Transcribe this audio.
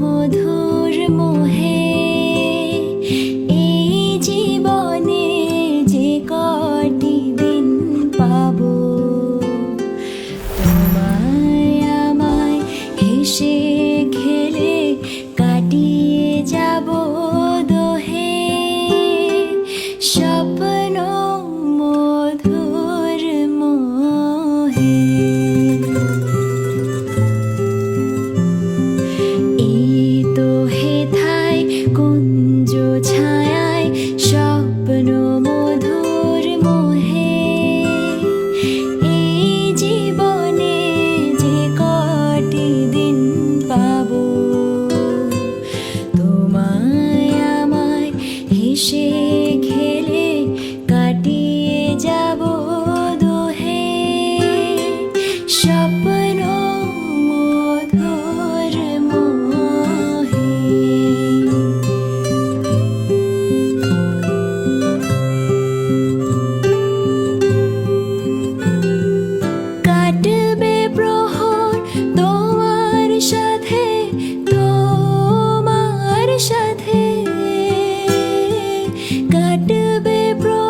মধুর মোহে এই জীবনে তোমায় আমায় হেসে খেলে কাটিয়ে যাব দোহে। সব quebrou.